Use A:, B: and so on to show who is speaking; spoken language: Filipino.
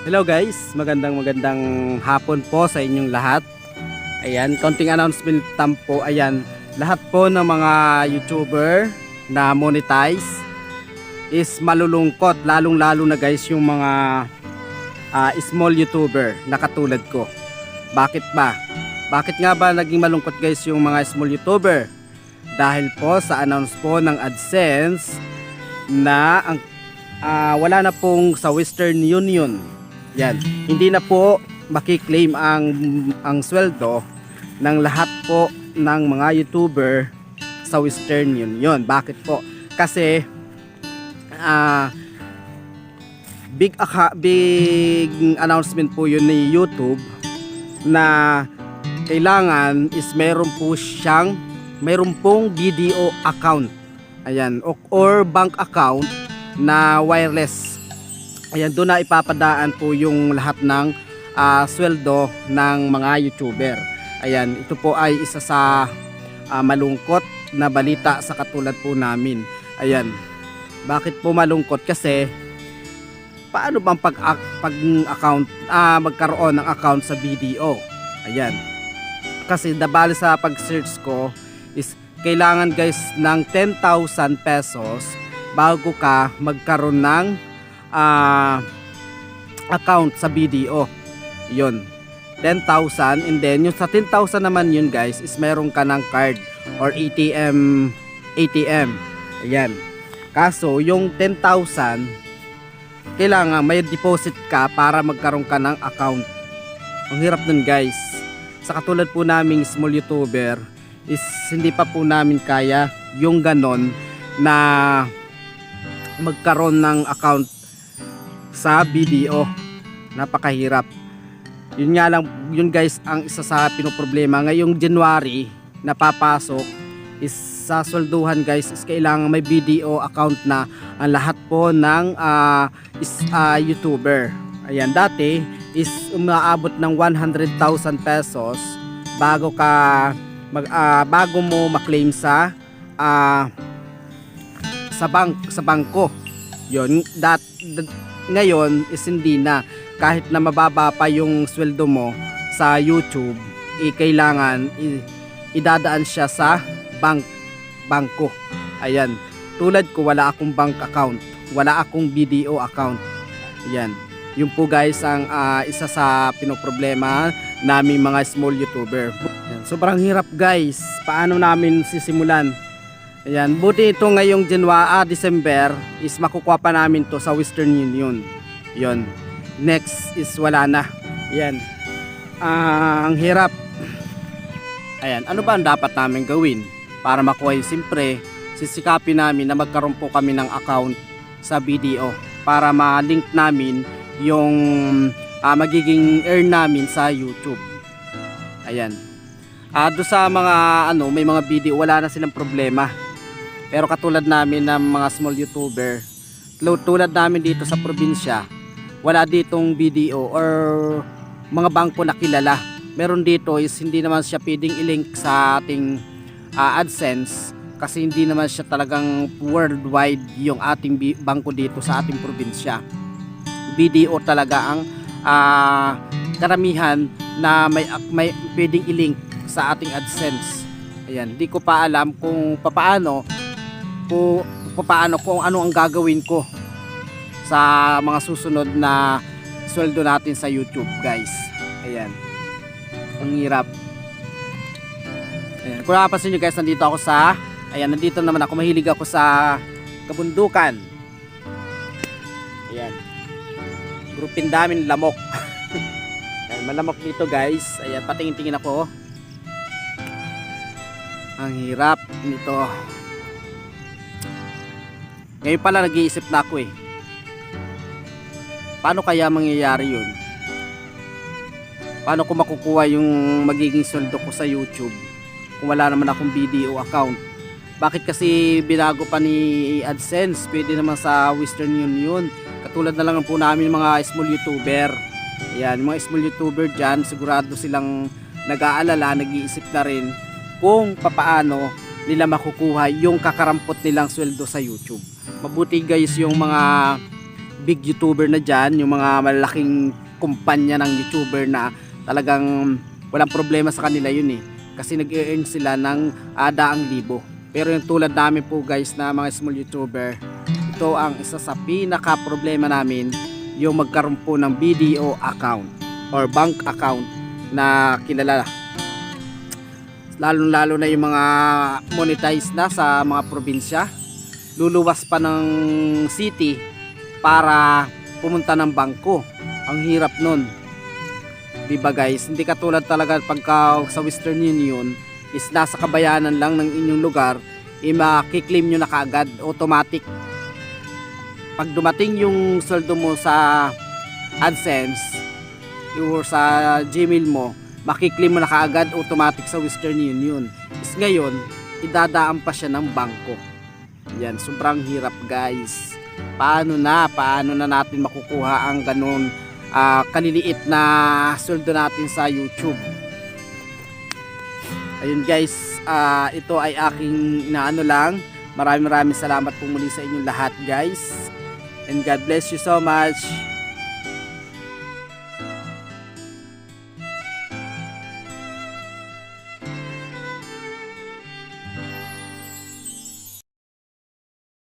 A: Hello guys, magandang magandang hapon po sa inyong lahat. Ayan, konting announcement tam po. Ayan, lahat po ng mga YouTuber na monetize is malulungkot. Lalong-lalo na guys yung mga ah, small YouTuber na katulad ko. Bakit ba? Bakit nga ba naging malungkot guys yung mga small YouTuber? Dahil po sa announce po ng AdSense na ang ah, wala na pong sa Western Union yan. Hindi na po makiklaim ang ang sweldo ng lahat po ng mga YouTuber sa Western Union. Bakit po? Kasi ah big aka- big announcement po yun ni YouTube na kailangan is meron po siyang meron pong BDO account. Ayan, o- or bank account na wireless Ayan, doon na ipapadaan po yung lahat ng ah, sweldo ng mga YouTuber. Ayan, ito po ay isa sa ah, malungkot na balita sa katulad po namin. Ayan, bakit po malungkot? Kasi paano bang pag, pag account ah, magkaroon ng account sa BDO? Ayan. Kasi dabali sa pag-search ko is kailangan guys ng 10,000 pesos bago ka magkaroon ng ah, account sa BDO. Yun. 10,000 and then yung sa 10,000 naman yun guys is meron ka ng card or ATM ATM. Ayan. Kaso yung 10,000 kailangan may deposit ka para magkaroon ka ng account. Ang hirap nun guys. Sa katulad po naming small YouTuber is hindi pa po namin kaya yung ganon na magkaroon ng account sa BDO. Napakahirap. Yun nga lang, yun guys, ang isa sa pinoproblema. Ngayong January, napapasok, is sa swelduhan guys, is kailangan may BDO account na ang lahat po ng ah, is, ah, YouTuber. Ayan, dati is umaabot ng 100,000 pesos bago ka mag, ah, bago mo maklaim sa ah, sa bank sa bangko. Yon, dat, dat- ngayon is hindi na kahit na mababa pa yung sweldo mo sa YouTube, eh, kailangan i- idadaan siya sa bank bangko. Ayan. Tulad ko wala akong bank account, wala akong BDO account. Ayan. Yun po guys ang ah, isa sa pinoproblema naming mga small YouTuber. Ayan. Sobrang hirap guys. Paano namin sisimulan? Ayan, buti ito ngayong January, December is makukuha pa namin to sa Western Union. 'Yon. Next is wala na. Ayan. Ah, ang hirap. Ayan, ano ba ang dapat namin gawin para makuha yung simpre? Sisikapin namin na magkaroon po kami ng account sa BDO para ma-link namin yung ah, magiging earn namin sa YouTube. Ayan. Ah, do sa mga ano, may mga video wala na silang problema. Pero katulad namin ng mga small YouTuber, tulad namin dito sa probinsya, wala ditong BDO or mga bangko na kilala. Meron dito is hindi naman siya pwedeng i-link sa ating ah, AdSense kasi hindi naman siya talagang worldwide yung ating bangko dito sa ating probinsya. BDO talaga ang ah, karamihan na may may pwedeng i-link sa ating AdSense. Ayan, di ko pa alam kung papaano kung papaano kung ano ang gagawin ko sa mga susunod na sweldo natin sa YouTube, guys. Ayan. Ang hirap. Ayan. Kung napapansin nyo guys, nandito ako sa Ayan, nandito naman ako. Mahilig ako sa kabundukan. Ayan. Grupin damin lamok. Ayan, malamok dito guys. Ayan, patingin-tingin ako. Ang hirap nito. Ngayon pala nag-iisip na ako eh. Paano kaya mangyayari yun? Paano ko makukuha yung magiging sweldo ko sa YouTube kung wala naman akong BDO account? Bakit kasi binago pa ni AdSense? Pwede naman sa Western Union. Katulad na lang po namin mga small YouTuber. Ayan, mga small YouTuber dyan, sigurado silang nag-aalala, nag-iisip na rin kung papaano nila makukuha yung kakarampot nilang sweldo sa YouTube. Mabuti guys yung mga big YouTuber na dyan, yung mga malalaking kumpanya ng YouTuber na talagang walang problema sa kanila yun eh. Kasi nag-earn sila ng uh, daang libo. Pero yung tulad namin po guys na mga small YouTuber, ito ang isa sa pinaka problema namin yung magkaroon po ng BDO account or bank account na kilala lalong lalo na yung mga monetized na sa mga probinsya luluwas pa ng city para pumunta ng bangko. Ang hirap nun. Diba guys? Hindi katulad talaga pagka sa Western Union is nasa kabayanan lang ng inyong lugar i makiklaim nyo na kaagad automatic. Pag dumating yung sweldo mo sa AdSense or sa Gmail mo makiklaim mo na kaagad automatic sa Western Union. Is ngayon idadaan pa siya ng bangko yan sobrang hirap guys. Paano na paano na natin makukuha ang ganun ah, kaliliit na sweldo natin sa YouTube? Ayun guys ah, ito ay aking inaano lang. Maraming maraming salamat po muli sa inyong lahat guys. And God bless you so much